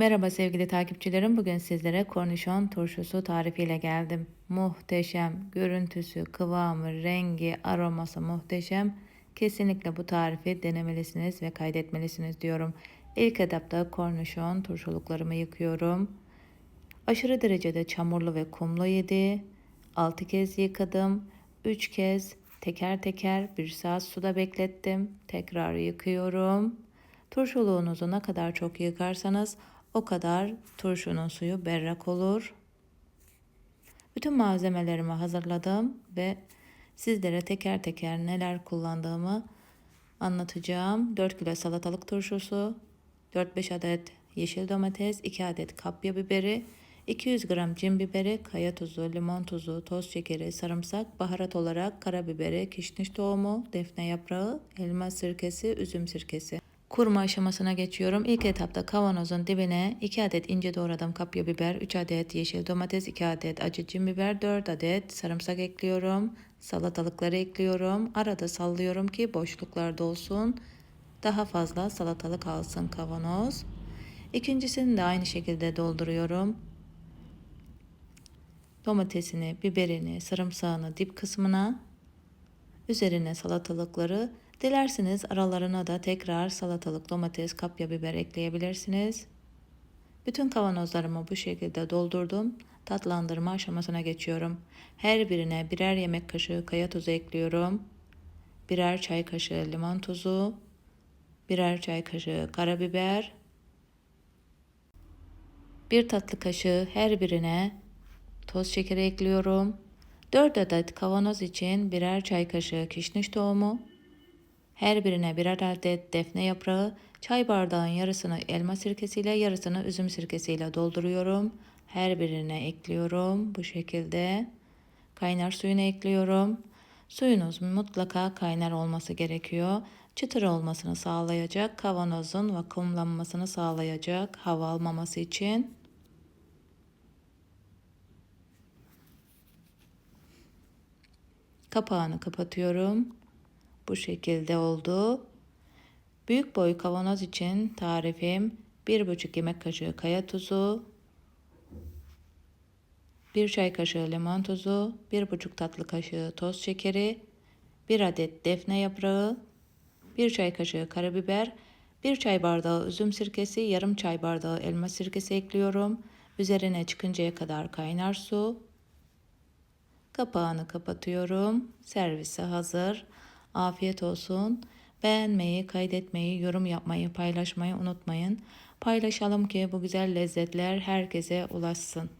Merhaba sevgili takipçilerim. Bugün sizlere kornişon turşusu tarifiyle geldim. Muhteşem, görüntüsü, kıvamı, rengi, aroması muhteşem. Kesinlikle bu tarifi denemelisiniz ve kaydetmelisiniz diyorum. İlk etapta kornişon turşuluklarımı yıkıyorum. Aşırı derecede çamurlu ve kumlu yedi. 6 kez yıkadım. 3 kez teker teker bir saat suda beklettim. Tekrar yıkıyorum. Turşuluğunuzu ne kadar çok yıkarsanız o kadar turşunun suyu berrak olur. Bütün malzemelerimi hazırladım ve sizlere teker teker neler kullandığımı anlatacağım. 4 kilo salatalık turşusu, 4-5 adet yeşil domates, 2 adet kapya biberi, 200 gram cin biberi, kaya tuzu, limon tuzu, toz şekeri, sarımsak, baharat olarak karabiberi, kişniş tohumu, defne yaprağı, elma sirkesi, üzüm sirkesi. Kurma aşamasına geçiyorum. İlk etapta kavanozun dibine 2 adet ince doğradığım kapya biber, 3 adet yeşil domates, 2 adet acı cin biber, 4 adet sarımsak ekliyorum. Salatalıkları ekliyorum. Arada sallıyorum ki boşluklar dolsun. Daha fazla salatalık alsın kavanoz. İkincisini de aynı şekilde dolduruyorum. Domatesini, biberini, sarımsağını dip kısmına, üzerine salatalıkları Dilerseniz aralarına da tekrar salatalık, domates, kapya biber ekleyebilirsiniz. Bütün kavanozlarımı bu şekilde doldurdum. Tatlandırma aşamasına geçiyorum. Her birine birer yemek kaşığı kaya tuzu ekliyorum. Birer çay kaşığı limon tuzu. Birer çay kaşığı karabiber. Bir tatlı kaşığı her birine toz şekeri ekliyorum. 4 adet kavanoz için birer çay kaşığı kişniş tohumu, her birine birer adet defne yaprağı, çay bardağın yarısını elma sirkesiyle yarısını üzüm sirkesiyle dolduruyorum. Her birine ekliyorum bu şekilde. Kaynar suyunu ekliyorum. Suyunuz mutlaka kaynar olması gerekiyor. Çıtır olmasını sağlayacak, kavanozun vakumlanmasını sağlayacak hava almaması için. Kapağını kapatıyorum. Bu şekilde oldu. Büyük boy kavanoz için tarifim 1,5 yemek kaşığı kaya tuzu, 1 çay kaşığı limon tuzu, 1,5 tatlı kaşığı toz şekeri, 1 adet defne yaprağı, 1 çay kaşığı karabiber, 1 çay bardağı üzüm sirkesi, yarım çay bardağı elma sirkesi ekliyorum. Üzerine çıkıncaya kadar kaynar su. Kapağını kapatıyorum. Servise hazır. Afiyet olsun. Beğenmeyi, kaydetmeyi, yorum yapmayı, paylaşmayı unutmayın. Paylaşalım ki bu güzel lezzetler herkese ulaşsın.